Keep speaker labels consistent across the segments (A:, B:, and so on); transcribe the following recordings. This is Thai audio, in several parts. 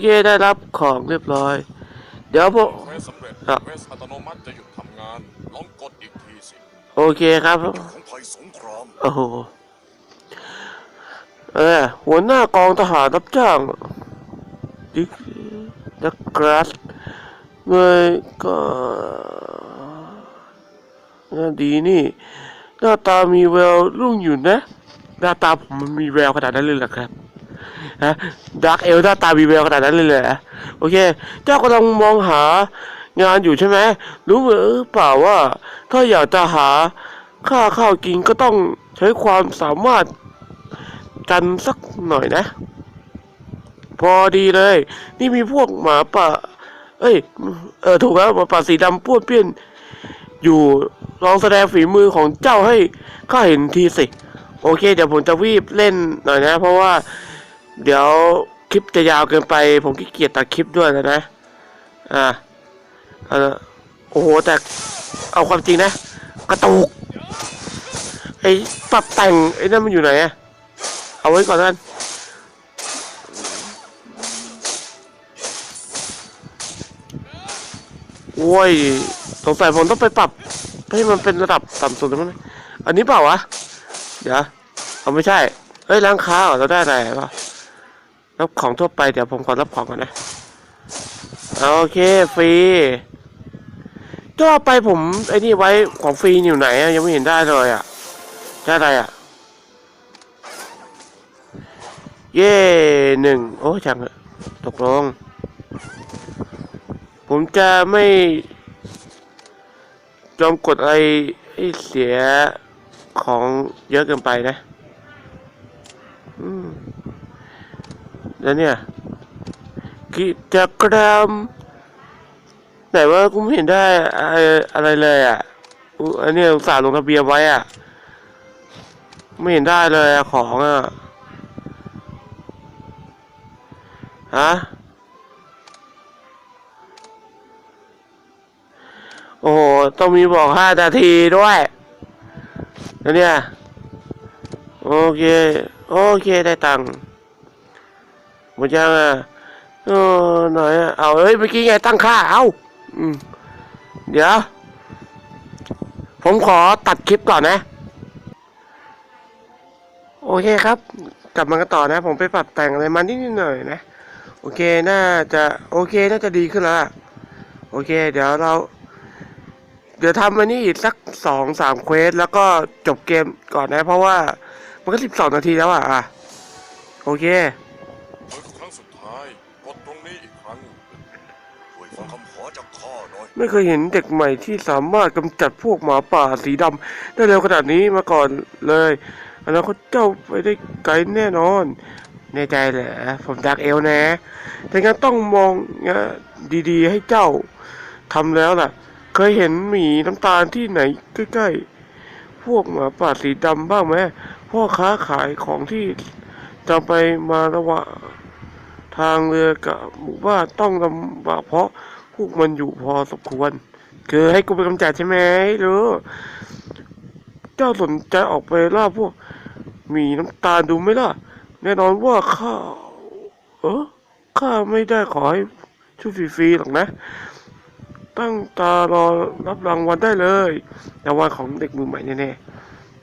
A: เคได้รับของเรียบร้อย เดี๋ยวพวก
B: เควสสำเร็จ
A: อะ
B: เควสอัตโนมัติจะหยุดทำงาน ลองกดอีกทีสิ
A: โอเคครับ
B: ของภัยสงคราม
A: โอ้โห เออหัวหน้ากองทหารรับจ้างดิดักกราสเมื่อก็น่าดีนี่ หน้าตามีแววรุ่งอยู่นะ หน้าตาผมมันมีแววขนาดนั้นเลยเหรอครับ ฮะดักเอลหน้าตามีแววขนาดนั้นเลยเหรอโอเค เจ้ากำลังมองหางานอยู่ใช่ไหมรู้หรือเปล่าว่า ถ้าอยากจะหาค่าข้าวกินก็ต้องใช้ความสามารถกันสักหน่อยนะ พอดีเลย นี่มีพวกหมาป่า เอ้ย เออถูกแล้วหมาป่าสีดำป้วนเปี้ยน อยู่ลองแสดงฝีมือของเจ้าให้ข้าเห็นทีสิ โอเค เดี๋ยวผมจะวีบเล่นหน่อยนะ เพราะว่า เดี๋ยวคลิปจะยาวเกินไปผมขี้เกียจตัดคลิปด้วยนะนะอ่าเออโอ้โหแต่เอาความจริงนะ กระตุกไอ้ปรับแต่งไอ้นั่นมันอยู่ไหนอะเอาไว้ก่อนแล้วกันโอ้ยสงสัยผมต้องไปปรับให้มันเป็นระดับต่ำสุดแล้วมั้งอันนี้เปล่าวะ เดี๋ยวเอาไม่ใช่ เฮ้ยร้านค้าเหรอเราได้อะไรวะ รับของทั่วไปเดี๋ยวผมขอรับของก่อนนะ โอเคฟรีก็ไปผมไอ้นี่ไว้ของฟรีอยู่ไหนยังไม่เห็นได้เลยอะได้อะไรอะเย่หนึ่งโอ้ช่างเถอะตกลง ผมจะไม่ยอมกดอะไรให้เสียของเยอะเกินไปนะ อืม แล้วเนี่ยกิจกรรมไหนว่ากูไม่เห็นได้อะไรอะไรเลยอะอันนี้สาลงทะเบียนไว้อะ ไม่เห็นได้เลยอะของอะฮะโอ้โห ต้องมีบอกห้านาทีด้วยแล้วเนี่ย โอเค โอเค ได้ตังค์ มดยังอะเออหน่อยอะเอาเอ้ยเมื่อกี้ไงตั้งค่าเอาอืมเดี๋ยว ผมขอตัดคลิปก่อนนะ โอเคครับ กลับมากันต่อนะ ผมไปปรับแต่งอะไรมานิดหน่อยนะ โอเคน่าจะโอเคน่าจะดีขึ้นแล้วโอเค เดี๋ยวเรา เดี๋ยวทำอันนี้อีกสักสองสามเควสแล้วก็จบเกมก่อนนะ เพราะว่ามันก็สิบสองนาทีแล้วอะอะโอเค
B: ตรงนี้อีกครั้งช่วยฟังคำขอจากข้าหน่อย
A: ไม่เคยเห็นเด็กใหม่ที่สามารถกำจัดพวกหมาป่าสีดำได้เร็วขนาดนี้มาก่อนเลยอนาคตเจ้าไปได้ไกลแน่นอนแน่ใจเหรอผมดักเอลนะ แต่งั้นต้องมองเงี้ยดีๆ ให้เจ้าทำแล้วล่ะ เคยเห็นหมีน้ำตาลที่ไหนใกล้ๆ พวกหมาป่าสีดำบ้างไหมพ่อค้าขายของที่จะไปมาระหว่าง ทางเรือกับหมู่บ้านต้องลำบากเพราะพวกมันอยู่พอสมควร คือให้กูไปกำจัดใช่ไหมหรือเจ้าสนใจออกไปล่าพวก มีน้ำตาลดูไหมล่ะ แน่นอนว่าข้าเออข้าไม่ได้ขอให้ช่วยฟรีๆหรอกนะ ตั้งตารอรับรางวัลได้เลยรางวัลของเด็กมือใหม่แน่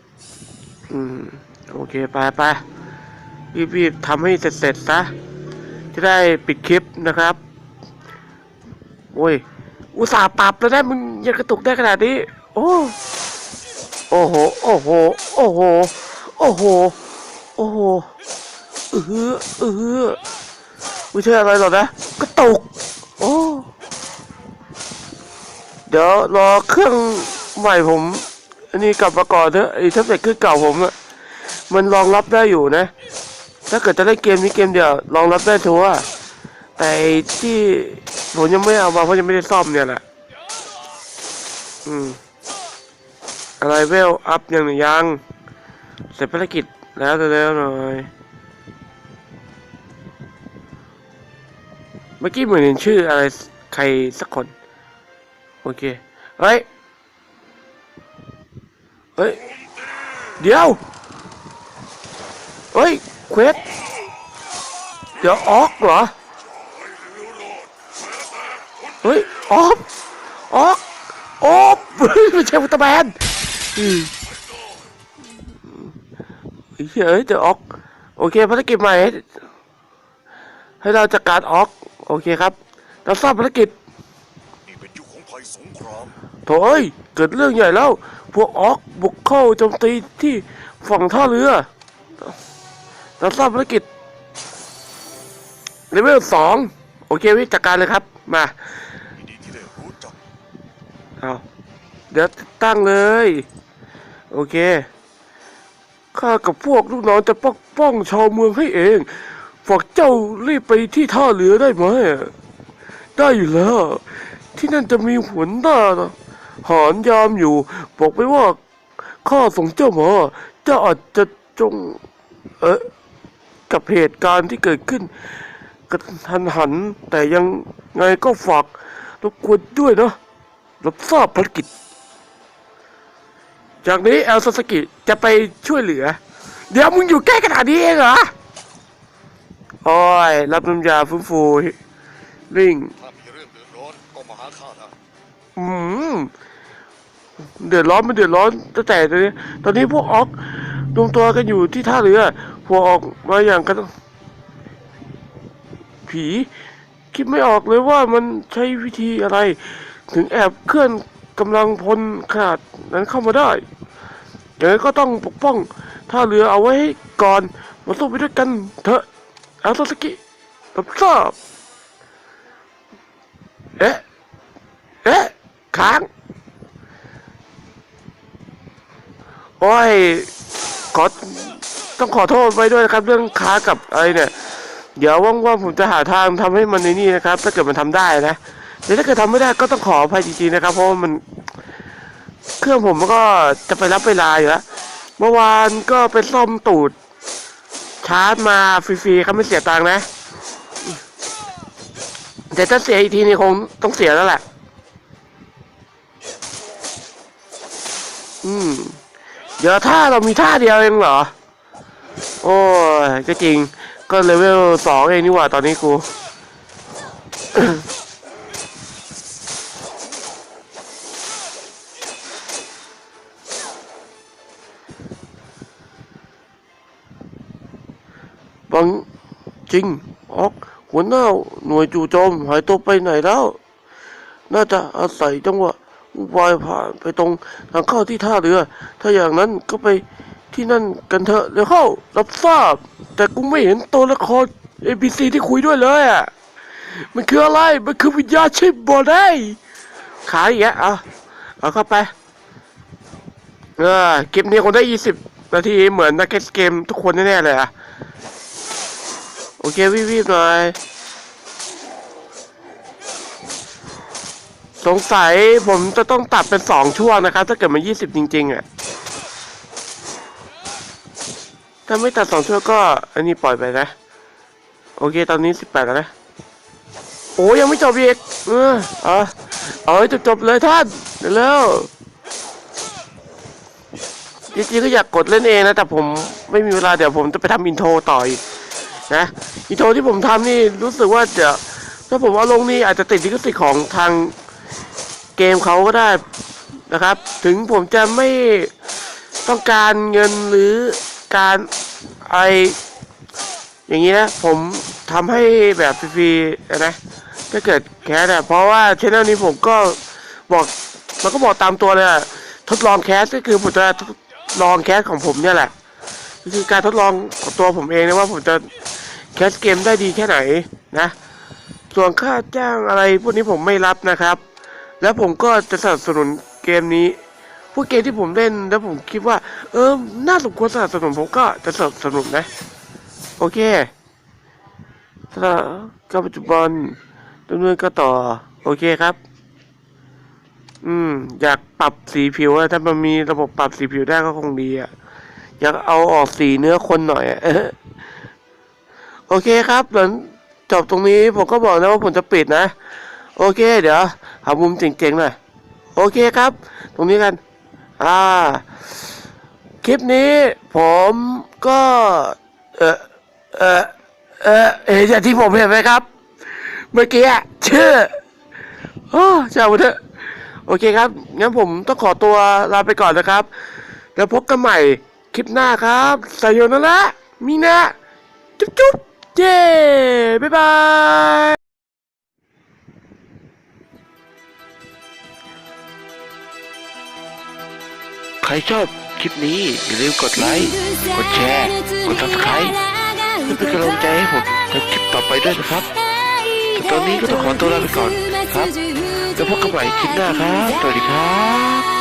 A: ๆอืม โอเค ไปไปรีบๆทำให้เสร็จๆซะ จะได้ปิดคลิปนะครับโอ้ยอุตส่าห์ปรับแล้วได้มึงยังกระตุกได้ขนาดนี้ โอ้โอ้โหโอ้โหโอ้โหโอ้โหโอ้โหเออเออไม่ใช่อะไรหรอกนะกระตุกโอ้เดี๋ยวรอเครื่องใหม่ผม อันนี้กลับมาก่อนเถอะไอ้แท็บเล็ตเครื่องเก่าผมอะมันรองรับได้อยู่นะ ถ้าเกิดจะเล่นเกมนี้เกมเดียวรองรับได้ทัวแต่ที่ผมยังไม่เอามาเพราะยังไม่ได้ซ่อมเนี่ยแหละอืมอะไรเวลอัพยังยังเสร็จภารกิจแล้วเร็วหน่อยเมื่อกี้เหมือนเห็นชื่ออะไรใครสักคน โอเคเฮ้ยเฮ้ย เดี๋ยว เฮ้ย เควสเดี๋ยวออกเหรอ เฮ้ยออฟออกออฟไม่ใช่อุลตร้าแมนอืมเฮ้ยเอ้ยเจออก โอเคภารกิจใหม่ให้ให้เราจัดการออก โอเคครับเราทราบภารกิจ
B: นี่เป็นยุคของภัยสงคราม
A: โถ่เอ้ยเกิดเรื่องใหญ่แล้ว พวกออกบุกเข้าโจมตีที่ฝั่งท่าเรือ ราทราบภารกิจเลเวลสองโอเควิจัดการเลยครับ มาเอาเดี๋ยวตั้งเลย โอเคข้ากับพวกลูกน้องจะปกป้องชาวเมืองให้เองฝากเจ้ารีบไปที่ท่าเรือได้ไหม ได้อยู่แล้ว ที่นั่นจะมีหัวหน้าหารยามอยู่ บอกไปว่าข้าส่งเจ้ามาเจ้าอาจจะจง เอ๊ะ กับเหตุการณ์ที่เกิดขึ้นกระทันหัน แต่ยังไงก็ฝากรบกวนด้วยนะรับทราบภารกิจ จากนี้เอลซาสกิจะไปช่วยเหลือ เดี๋ยวมึงอยู่ใกล้ขนาดนี้เองเหรอโอ้ยรับน้ำยาฟื้นฟูวิ่ง
B: ถ้ามีเรื่องเดือดร้อนก็มาหาข้าได้
A: อืมเดือดร้อนไม่เดือดร้อนตั้งแต่ตอนนี้ตอนนี้พวกออกรวมตัวกันอยู่ที่ท่าเรือ พวกออกมาอย่างกันผีคิดไม่ออกเลยว่ามันใช้วิธีอะไร ถึงแอบเคลื่อนกำลังพลขนาดนั้นเข้ามาได้อย่างนั้นก็ต้องปกป้องท่าเรือเอาไว้ให้ก่อนมาสู้ไปด้วยกันเถอะอาซาสกิรับทราบเอ๊ะเอ๊ะค้าง โอ้ยขอ ต้องขอโทษไปด้วยนะครับ เรื่องค้ากับอะไรเนี่ย เดี๋ยวว่างๆผมจะหาทางทำให้มันในนี่นะครับ ถ้าเกิดมันทำได้นะเดี๋ยวถ้าเกิดทำไม่ได้ก็ต้องขออภัยจริงๆนะครับ เพราะว่ามัน เครื่องผมมันก็จะไปรับเวลาอยู่แล้วเมื่อวานก็ไปซ่อมตูด ชาร์จมาฟรีๆครับไม่เสียตังค์นะแต่ถ้าเสียอีกทีนี่คงต้องเสียแล้วแหละ อืม เดี๋ยวท่าเรามีท่าเดียวเองเหรอ โอ้ย ก็จริง ก็เลเวลสองเองนี่หว่าตอนนี้กูบังจริงออกหัวหน้าหน่วยจู่โจมหายตัวไปไหนแล้ว น่าจะอาศัยจังหวะวายผ่านไปตรงทางเข้าที่ท่าเรือ ถ้าอย่างนั้นก็ไป ที่นั่นกันเถอะเดี๋ยวเข้า รับทราบ แต่กูไม่เห็นตัวละคร APC ที่คุยด้วยเลยอะ มันคืออะไร มันคือวิญญาณชิบบอได้ขายอีกแล้วเอาเอาเข้าไป เออคลิปนี้คงได้ยี่สิบนาทีเหมือนนักเกมทุกคนแน่ๆเลยอะ โอเควิบๆหน่อย สงสัยผมจะต้องตัดเป็นสองช่วงนะครับ ถ้าเกิดมันยี่สิบจริง ๆ อะ ถ้าไม่ตัดสองช่วงก็ อันนี้ปล่อยไปนะ โอเค ตอนนี้สิบแปดแล้วนะ โอ้ยังไม่จบอีกเออเอาเอาให้จบเลยท่านเร็วๆจริงๆก็อยากกดเล่นเองนะ แต่ผมไม่มีเวลาเดี๋ยวผมจะไปทำอินโทรต่ออีกนะอินโทรที่ผมทำนี่รู้สึกว่าจะถ้าผมเอาลงนี่อาจจะติดลิขสิทธิ์ของทางเกมเขาก็ได้นะครับ ถึงผมจะไม่ต้องการเงินหรือ การไออย่างนี้นะ ผมทำให้แบบฟรีๆนะถ้าเกิดแคสอะเพราะว่าช่องนี้ผมก็บอกมันก็บอกตามตัวเลยอะทดลองแคสก็คือผมจะทดลองแคสของผมเนี่ยแหละคือการทดลองของตัวผมเองนะว่าผมจะแคสเกมได้ดีแค่ไหนนะ ส่วนค่าจ้างอะไรพวกนี้ผมไม่รับนะครับ แล้วผมก็จะสนับสนุนเกมนี้ พวกเกมที่ผมเล่นแล้วผมคิดว่า เออ น่าสมควรสนับสนุนผมก็จะสนับสนุนนะ โอเคสานกาวปัจจุบันดำเนินการต่อ โอเคครับ อืม อยากปรับสีผิวอะถ้ามันมีระบบปรับสีผิวได้ก็คงดีอะอยากเอาออกสีเนื้อคนหน่อยอะโอเคครับหลังจบตรงนี้ผมก็บอกนะว่าผมจะปิดนะ โอเค เดี๋ยวหามุมเจ๋งๆหน่อยโอเคครับ ตรงนี้กัน อ่า คลิปนี้ผมก็เออเออเออเอออย่างที่ผมเห็นไหมครับ เมื่อกี้ชื่อโอ้ช่างมันเถอะโอเคครับ งั้นผมต้องขอตัวลาไปก่อนนะครับ แล้วพบกันใหม่คลิปหน้าครับสายโยนาระมีนะ จุ๊บจุ๊บเย้บ๊ายบาย รชอบคลิปนี้ อย่าลืมกดไลค์ กดแชร์ กด subscribe เพื่อเป็นกำลังใจให้ผมทำคลิปต่อไปด้วยนะครับแต่ตอนนี้ก็ต้องขอตัวลาไปก่อนครับ แล้วพบกันใหม่คลิปหน้าครับ สวัสดีครับ